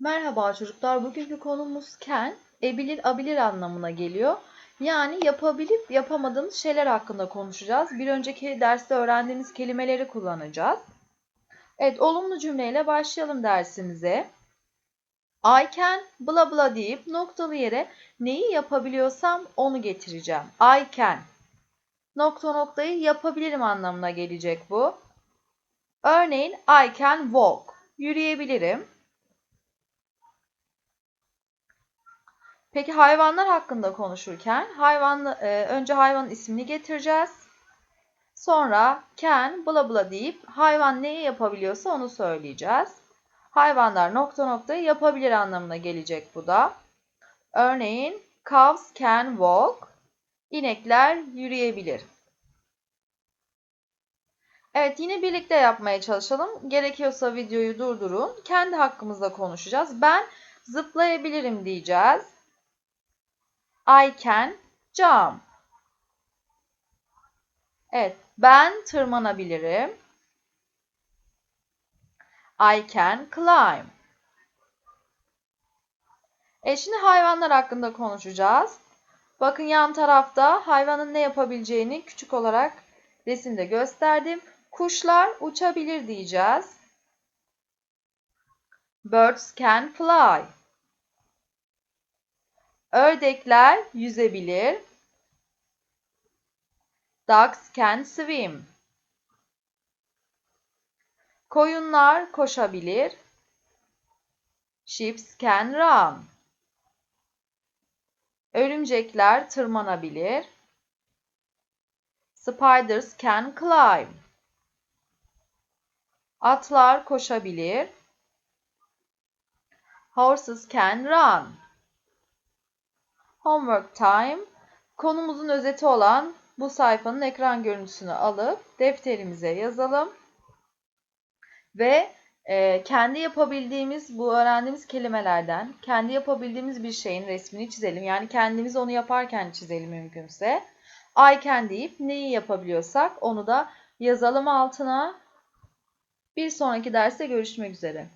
Merhaba çocuklar. Bugünkü konumuz can, ebilir abilir anlamına geliyor. Yani yapabilip yapamadığımız şeyler hakkında konuşacağız. Bir önceki derste öğrendiğimiz kelimeleri kullanacağız. Evet, olumlu cümleyle başlayalım dersimize. I can bla bla deyip noktalı yere neyi yapabiliyorsam onu getireceğim. I can. Nokta noktayı yapabilirim anlamına gelecek bu. Örneğin I can walk. Yürüyebilirim. Peki hayvanlar hakkında konuşurken hayvan e, önce hayvanın ismini getireceğiz. Sonra can bla bla deyip hayvan neyi yapabiliyorsa onu söyleyeceğiz. Hayvanlar nokta noktayı yapabilir anlamına gelecek bu da. Örneğin cows can walk. İnekler yürüyebilir. Evet yine birlikte yapmaya çalışalım. Gerekiyorsa videoyu durdurun. Kendi hakkımızda konuşacağız. Ben zıplayabilirim diyeceğiz. I can jump. Evet, ben tırmanabilirim. I can climb. E şimdi hayvanlar hakkında konuşacağız. Bakın yan tarafta hayvanın ne yapabileceğini küçük olarak resimde gösterdim. Kuşlar uçabilir diyeceğiz. Birds can fly. Ördekler yüzebilir. Ducks can swim. Koyunlar koşabilir. Sheep can run. Örümcekler tırmanabilir. Spiders can climb. Atlar koşabilir. Horses can run. Homework time. Konumuzun özeti olan bu sayfanın ekran görüntüsünü alıp defterimize yazalım. Ve e, kendi yapabildiğimiz, bu öğrendiğimiz kelimelerden kendi yapabildiğimiz bir şeyin resmini çizelim. Yani kendimiz onu yaparken çizelim mümkünse. I can deyip neyi yapabiliyorsak onu da yazalım altına. Bir sonraki derste görüşmek üzere.